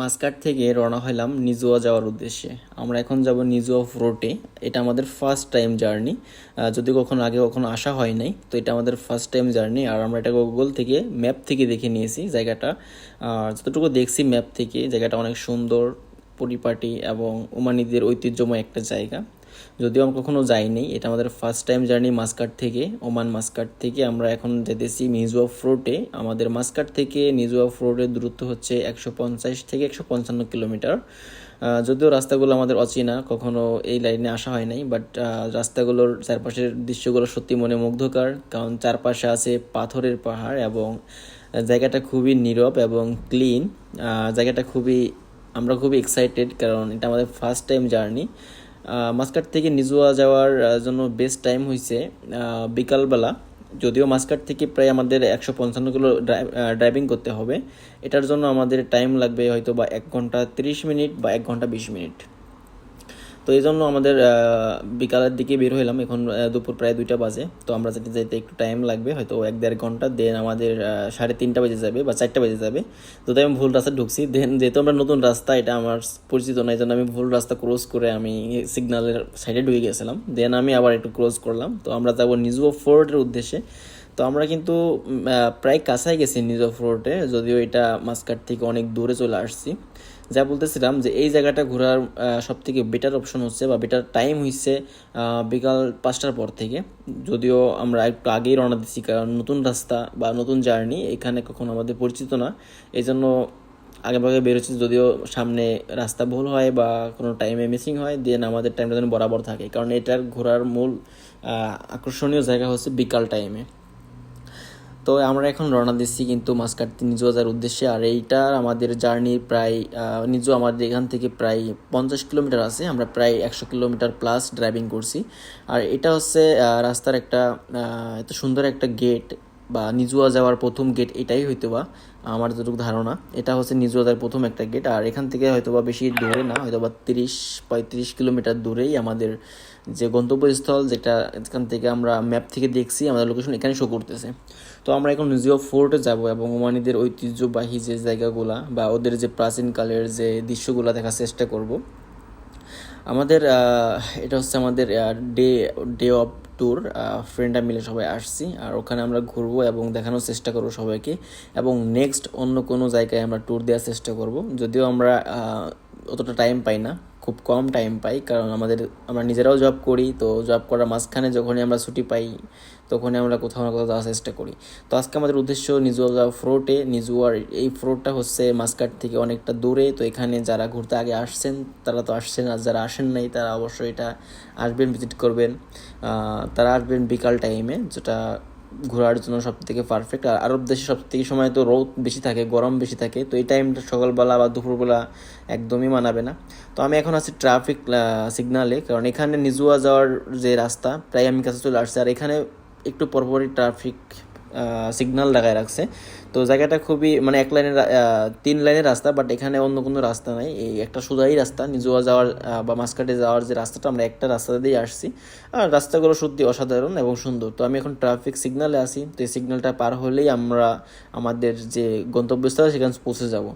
Muscat থেকে রওনা হলাম নিজুয়া যাওয়ার উদ্দেশ্যে। আমরা এখন যাব নিজুয়া ফ্রোটে এটা আমাদের ফার্স্ট টাইম জার্নি যদি কখনো আগে কখনো আসা হয় নাই, তো এটা আমাদের ফার্স্ট টাইম জার্নি আর আমরা এটা গুগল থেকে ম্যাপ থেকে দেখে নিয়েছি জায়গাটা। আর যতটুকু দেখছি ম্যাপ থেকে, জায়গাটা অনেক সুন্দর, পরিপাটি এবং ওমানিদের ঐতিহ্যময় একটা জায়গা। যদিও আমরা কখনো যাইনি, এটা আমাদের ফার্স্ট টাইম জার্নি মাসকাট থেকে, ওমান মাসকাট থেকে। আমরা এখন যেতেছি মিজুয়া ফ্রোটে আমাদের মাসকাট থেকে নিজুয়া ফ্রোটের দূরত্ব হচ্ছে একশো পঞ্চাশ থেকে একশো পঞ্চান্ন কিলোমিটার। যদিও রাস্তাগুলো আমাদের অচেনা, কখনো এই লাইনে আসা হয় নাই বাট রাস্তাগুলোর চারপাশের দৃশ্যগুলো সত্যি মনে মুগ্ধকর। কারণ চারপাশে আছে পাথরের পাহাড় এবং জায়গাটা খুবই নীরব এবং ক্লিন জায়গাটা খুবই, আমরা খুবই এক্সাইটেড কারণ এটা আমাদের ফার্স্ট টাইম জার্নি মাসকাট থেকে নিজুয়া যাওয়ার জন্য বেস্ট টাইম হয়েছে বিকালবেলা। যদিও মাসকাট থেকে প্রায় আমাদের একশো পঞ্চান্ন কিলো ড্রাইভিং করতে হবে। এটার জন্য আমাদের টাইম লাগবে হয়তো বা এক ঘণ্টা তিরিশ মিনিট বা এক ঘণ্টা বিশ মিনিট। তো এই জন্য আমাদের বিকালের দিকে বের হইলাম। এখন দুপুর প্রায় দুইটা বাজে। তো আমরা যেতে যেতে একটু টাইম লাগবে। হয়তো এক দেড় ঘণ্টা দেন আমাদের সাড়ে তিনটা বেজে যাবে বা চারটা বেজে যাবে। যদি আমি ভুল রাস্তা ঢুকছি দেন যেহেতু আমরা নতুন রাস্তা, এটা আমার পরিচিত না এই জন্য আমি ভুল রাস্তা ক্রস করে আমি সিগন্যালের সাইডে ঢুকে গেছিলাম। দেন আমি আবার একটু ক্রস করলাম। তো আমরা যাব নিজুয়া ফোর্টের উদ্দেশ্যে। তো আমরা কিন্তু প্রায় কাছাই গেছি নিজুয়া ফোর্টে যদিও এটা মাসকাট থেকে অনেক দূরে চলে আসছি। যা বলতেছিলাম যে এই জায়গাটা ঘোরার সব থেকে বেটার অপশন হচ্ছে বা বেটার টাইম হচ্ছে বিকাল পাঁচটার পর থেকে। যদিও আমরা একটু আগেই রওনা দিচ্ছি কারণ নতুন রাস্তা বা নতুন জার্নি এখানে কখনো আমাদের পরিচিত না। এই জন্য আগে ভাগে বেরোচ্ছি যদিও সামনে রাস্তা ভুল হয় বা কোনো টাইমে মিসিং হয় দেন আমাদের টাইমটা যেন বরাবর থাকে। কারণ এটার ঘোরার মূল আকর্ষণীয় জায়গা হচ্ছে বিকাল টাইমে তো আমরা এখন রওনা দিচ্ছি কিন্তু মাসকাটতে নিজু যাওয়ার উদ্দেশ্যে। আর এইটার আমাদের জার্নি প্রায় নিজু আমাদের এখান থেকে প্রায় পঞ্চাশ কিলোমিটার আছে। আমরা প্রায় একশো কিলোমিটার প্লাস ড্রাইভিং করছি। আর এটা হচ্ছে রাস্তার একটা এত সুন্দর একটা গেট বা নিজুয়া যাওয়ার প্রথম গেট এটাই হয়তো বা আমার যতটুকু ধারণা, এটা হচ্ছে যাওয়ার প্রথম একটা গেট আর এখান থেকে হয়তো বা বেশি দূরে না হয়তো বা তিরিশ, পঁয়ত্রিশ কিলোমিটার দূরেই আমাদের যে গন্তব্যস্থল, যেটা এখান থেকে আমরা ম্যাপ থেকে দেখছি, আমাদের লোকেশন এখানে শো করতেছে। তো আমরা এখন নিজেও ফোর্টে যাব এবং ওমানিদের ঐতিহ্যবাহী যে জায়গাগুলা বা ওদের যে প্রাচীনকালের যে দৃশ্যগুলো দেখার চেষ্টা করব। আমাদের এটা হচ্ছে আমাদের ডে ডে অফ ট্যুর ফ্রেন্ডরা মিলে সবাই আসছি, আর ওখানে আমরা ঘুরবো এবং দেখানোর চেষ্টা করব সবাইকে। এবং নেক্সট অন্য কোনো জায়গায় আমরা ট্যুর দেওয়ার চেষ্টা করব। যদিও আমরা অতটা টাইম পাই না, খুব কম টাইম পাই। কারণ আমাদের, আমরা নিজেরাও জব করি, তো জব করার মাঝখানে যখনই আমরা ছুটি পাই, তখনই আমরা কোথাও না কোথাও যাওয়ার চেষ্টা করি। তো আজকে আমাদের উদ্দেশ্য নিজুয়া ফ্রোটে নিজুয়ার এই ফ্রোটটা হচ্ছে মাসকাট থেকে অনেকটা দূরে। তো এখানে যারা ঘুরতে আগে আসছেন, তারা তো আসছেন, আর যারা আসেন নাই, তারা অবশ্যই এটা আসবেন ভিজিট করবেন। তারা আসবেন বিকাল টাইমে যেটা ঘোরার জন্য সব থেকে পারফেক্ট আর আরব দেশে সব থেকে সময় তো রোদ বেশি থাকে, গরম বেশি থাকে। তো এই টাইমটা সকালবেলা বা দুপুরবেলা একদমই মানাবে না। তো আমি এখন আছি ট্রাফিক সিগনালে কারণ এখানে নিজুয়া যাওয়ার যে রাস্তা, প্রায় আমি কাছে চলে আসছি। আর এখানে একটু পরপরই ট্রাফিক সিগন্যাল লাগায় রাখছে। তো জায়গাটা খুবই মানে এক লাইনের তিন লাইনের রাস্তা বাট এখানে অন্য কোনো রাস্তা নাই। এই একটা সোজাই রাস্তা, নিজুয়া যাওয়ার বা মাসকাটে যাওয়ার যে রাস্তাটা, আমরা একটা রাস্তা দিয়ে আসছি। আর রাস্তাগুলো সত্যি অসাধারণ এবং সুন্দর। তো আমি এখন ট্রাফিক সিগনালে আসি তো এই সিগনালটা পার হলেই আমরা আমাদের যে গন্তব্যস্থল সেখানে পৌঁছে যাব।